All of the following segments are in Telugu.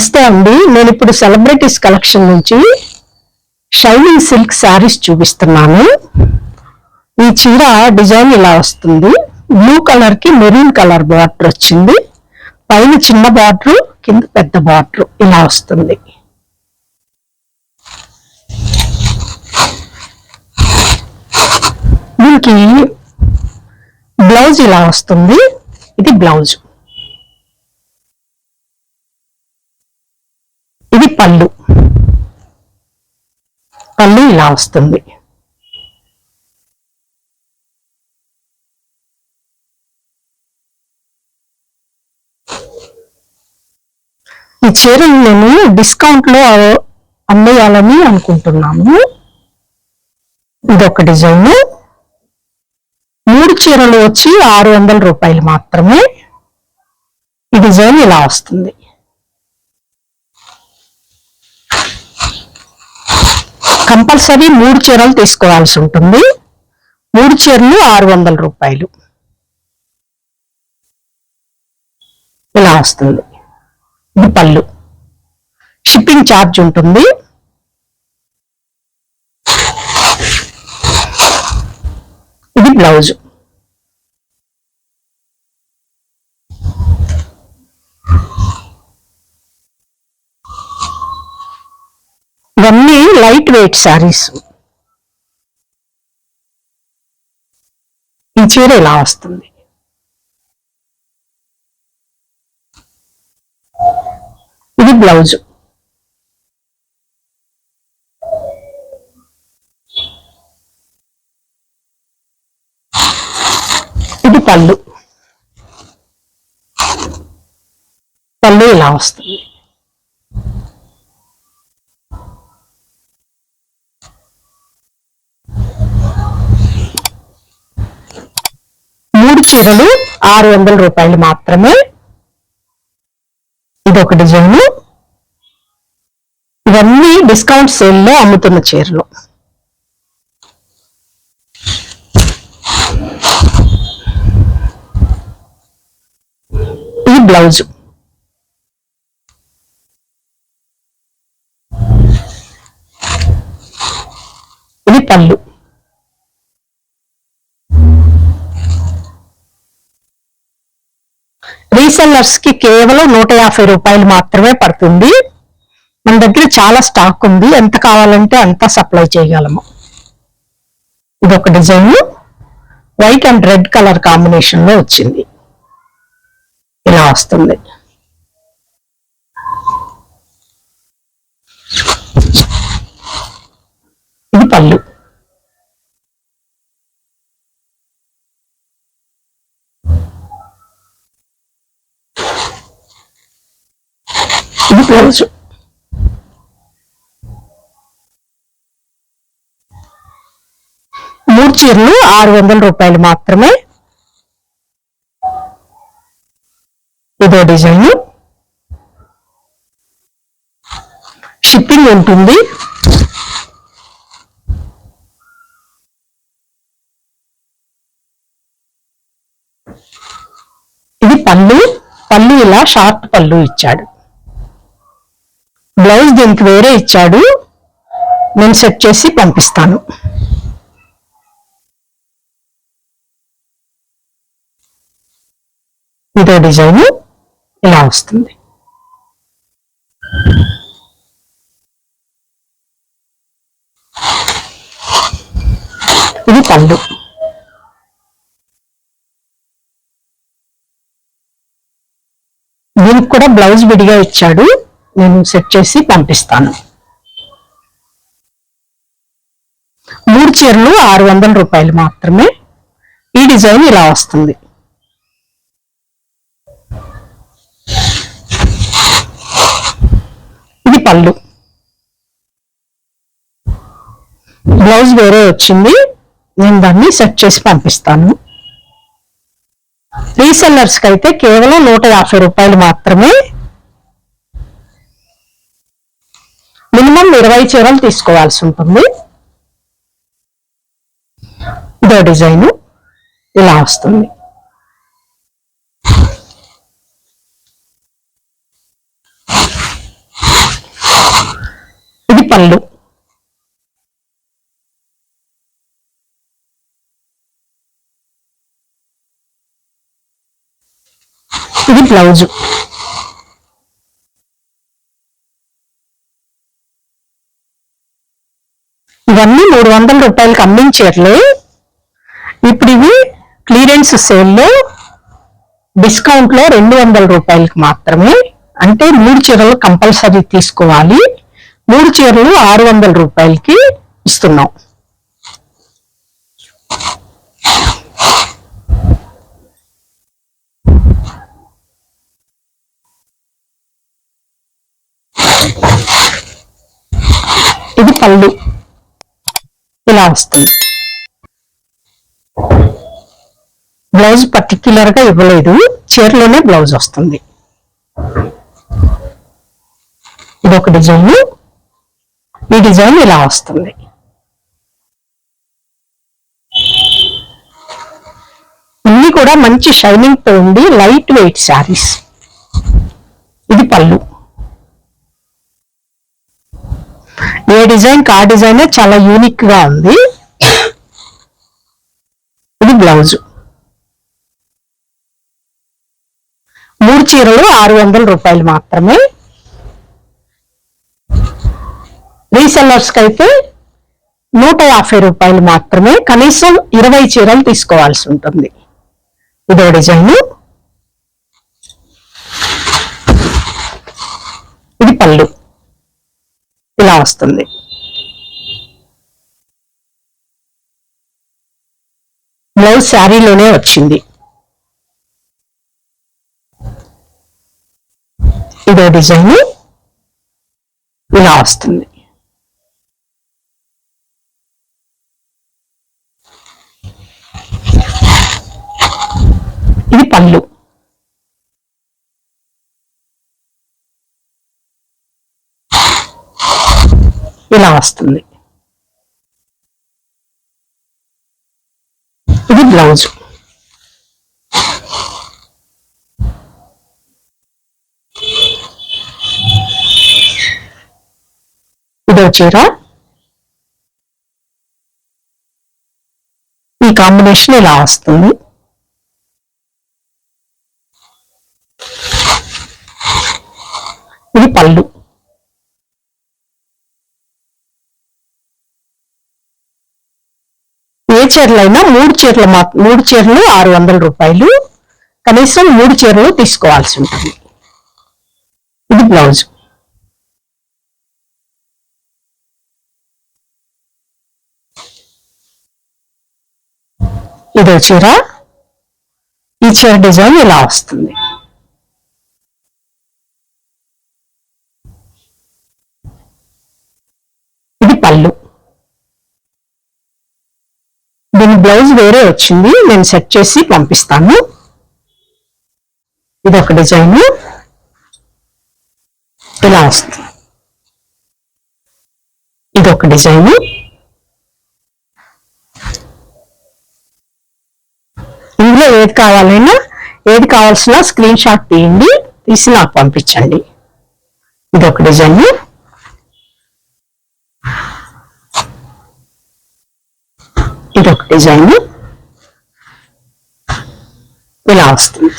నమస్తే అండి నేను ఇప్పుడు సెలబ్రిటీస్ కలెక్షన్ నుంచి షైనింగ్ సిల్క్ శారీస్ చూపిస్తున్నాను. ఈ చీర డిజైన్ ఇలా వస్తుంది. బ్లూ కలర్కి మెరూన్ కలర్ బార్డర్ వచ్చింది. పైన చిన్న బార్డర్ కింద పెద్ద బార్డర్ ఇలా వస్తుంది. దీనికి బ్లౌజ్ ఇలా వస్తుంది. ఇది బ్లౌజ్ ఇది పళ్ళు. పళ్ళు ఇలా వస్తుంది. ఈ చీరలు మేము డిస్కౌంట్లో అమ్మేయాలని అనుకుంటున్నాము. ఇదొక డిజైన్. మూడు చీరలు వచ్చి ఆరు వందల రూపాయలు మాత్రమే. ఈ డిజైన్ ఇలా వస్తుంది. కంపల్సరీ మూడు చీరలు తీసుకోవాల్సి ఉంటుంది. మూడు చీరలు ఆరు వందల రూపాయలు. ఇలా వస్తుంది. ఇది పళ్ళు. షిప్పింగ్ ఛార్జ్ ఉంటుంది. ఇది బ్లౌజ్ ఇవన్నీ లైట్ శారీస్ ఈ చీర ఇలా వస్తుంది. ఇది బ్లౌజ్. ఇది పళ్ళు. పళ్ళు ఇలా వస్తుంది మూడు చీరలు ఆరు వందల రూపాయలు మాత్రమే. ఇది ఒక డిజైన్. ఇవన్నీ డిస్కౌంట్ సేల్లో అమ్ముతున్న చీరలు. ఇది బ్లౌజ్. ఇది పళ్ళు. రీసెల్లర్స్కి కేవలం నూట యాభై రూపాయలు మాత్రమే పడుతుంది. మన దగ్గర చాలా స్టాక్ ఉంది. ఎంత కావాలంటే అంత సప్లై చేయగలము. ఇది ఒక design white and red colour కాంబినేషన్లో వచ్చింది. ఇలా వస్తుంది. ఇది పళ్ళు. మూడు చీరలు ఆరు వందల రూపాయలు మాత్రమే. ఇదో డిజైన్. షిప్పింగ్ ఉంటుంది. ఇది పళ్ళు. పళ్ళు ఇలా షార్ట్ పళ్ళు ఇచ్చాడు. బ్లౌజ్ దీనికి వేరే ఇచ్చాడు. నేను సెట్ చేసి పంపిస్తాను. ఇదో డిజైన్ ఇలా వస్తుంది. ఇది పళ్ళు. దీనికి కూడా బ్లౌజ్ విడిగా ఇచ్చాడు. నేను సెట్ చేసి పంపిస్తాను. మూడు చీరలు ఆరు వందల రూపాయలు మాత్రమే. ఈ డిజైన్ ఇలా వస్తుంది. ఇది పళ్ళు. బ్లౌజ్ వేరే వచ్చింది. నేను దాన్ని సెట్ చేసి పంపిస్తాను. రీసెల్లర్స్కి అయితే కేవలం నూట యాభై రూపాయలు మాత్రమే ఇరవై చీరలు తీసుకోవాల్సి ఉంటుంది. ఇదో డిజైన్ ఇలా వస్తుంది. ఇది పళ్ళు. ఇది బ్లౌజు. ఇవన్నీ మూడు వందల రూపాయలకి అమ్మించేట్లే ఇప్పుడు ఇవి క్లియరెన్స్ సేల్లో డిస్కౌంట్లో రెండు వందల రూపాయలకి మాత్రమే. అంటే మూడు చీరలు కంపల్సరీ తీసుకోవాలి. మూడు చీరలు ఆరు వందల రూపాయలకి ఇస్తున్నాం. ఇది పళ్ళు. ఇలా వస్తుంది. బ్లౌజ్ పర్టిక్యులర్గా ఇవ్వలేదు. చీరలోనే బ్లౌజ్ వస్తుంది. ఇది ఒక డిజైన్. ఈ డిజైన్ ఇలా వస్తుంది. ఇన్ని కూడా మంచి షైనింగ్తో ఉండి లైట్ వెయిట్ శారీస్ ఇది పళ్ళు. డిజైన్ కా డిజైన్ చాలా యూనిక్గా ఉంది. ఇది బ్లౌజ్. మూడు చీరలు ఆరు వందల రూపాయలు మాత్రమే. రీసెల్లర్స్కి అయితే నూట యాభై రూపాయలు మాత్రమే. కనీసం ఇరవై చీరలు తీసుకోవాల్సి ఉంటుంది. ఇదో డిజైన్ ఇది పళ్ళు ఇలా వస్తుంది. బ్లౌజ్ శారీలోనే వచ్చింది. ఇదో డిజైన్. ఇలా వస్తుంది. ఇది పళ్ళు. ఇలా వస్తుంది. ఇది బ్లౌజ్. ఇదో చీర. ఈ కాంబినేషన్ ఇలా వస్తుంది. ఇది పళ్ళు. ఏ చీరలైనా మూడు చీరలు మా మూడు చీరలు ఆరు వందల రూపాయలు. కనీసం మూడు చీరలు తీసుకోవాల్సి ఉంటుంది. ఇది బ్లౌజ్. ఇదో చీర. ఈ చీర డిజైన్ ఇలా వస్తుంది ఇది పళ్ళు దీని బ్లౌజ్ వేరే వచ్చింది నేను సెట్ చేసి పంపిస్తాను. ఇది ఒక డిజైన్. ఇలా వస్తుంది. ఇది ఒక డిజైన్. ఇందులో ఏది కావాలైనా ఏది కావాల్సిన స్క్రీన్ షాట్ తీయండి తీసి నాకు పంపించండి. ఇది ఒక డిజైన్. ఇది ఒక డిజైన్ ఇలా వస్తుంది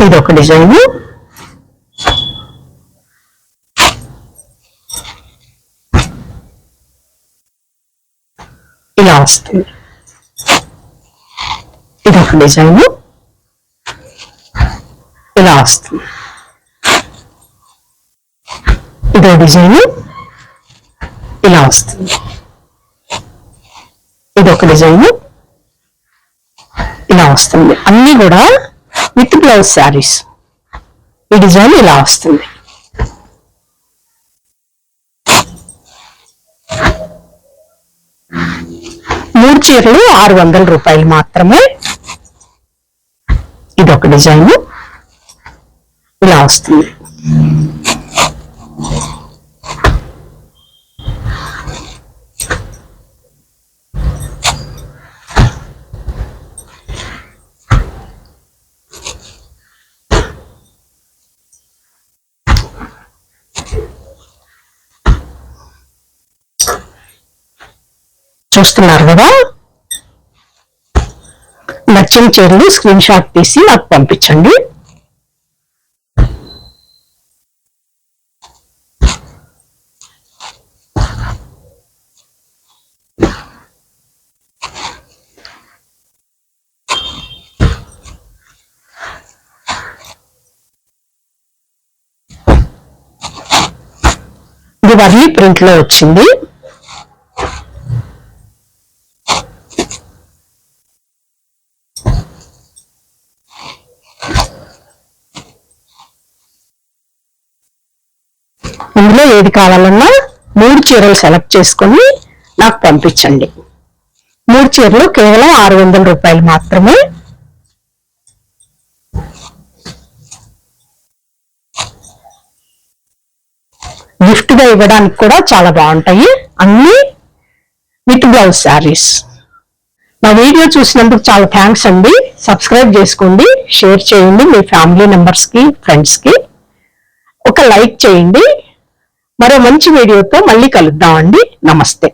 ఇది ఒక డిజైన్ ఇలా వస్తుంది ఇది ఒక డిజైన్ ఇలా వస్తుంది ఇదో డిజైన్ ఇలా వస్తుంది. ఇది ఒక డిజైన్. ఇలా వస్తుంది. అన్ని కూడా విత్ బ్లౌజ్ శారీస్. ఈ డిజైన్ ఇలా వస్తుంది. మూడు చీరలు ఆరు వందల రూపాయలు మాత్రమే. ఇది ఒక డిజైన్. ఇలా వస్తుంది. చూస్తున్నారు కదా? నచ్చిన చీరలు స్క్రీన్ షాట్ తీసి నాకు పంపించండి. ఇది వర్లీ ప్రింట్లో వచ్చింది. ఇందులో ఏది కావాలన్నా మూడు చీరలు సెలెక్ట్ చేసుకొని నాకు పంపించండి. మూడు చీరలు కేవలం ఆరు వందల రూపాయలు మాత్రమే. గిఫ్ట్గా ఇవ్వడానికి కూడా చాలా బాగుంటాయి. అన్ని విత్ బ్లౌజ్ శారీస్. నా వీడియో చూసినందుకు చాలా థ్యాంక్స్ అండి. సబ్స్క్రైబ్ చేసుకోండి. షేర్ చేయండి మీ ఫ్యామిలీ మెంబర్స్కి ఫ్రెండ్స్కి. ఒక లైక్ చేయండి. మరో మంచి వీడియోతో మళ్ళీ కలుద్దామండి. నమస్తే.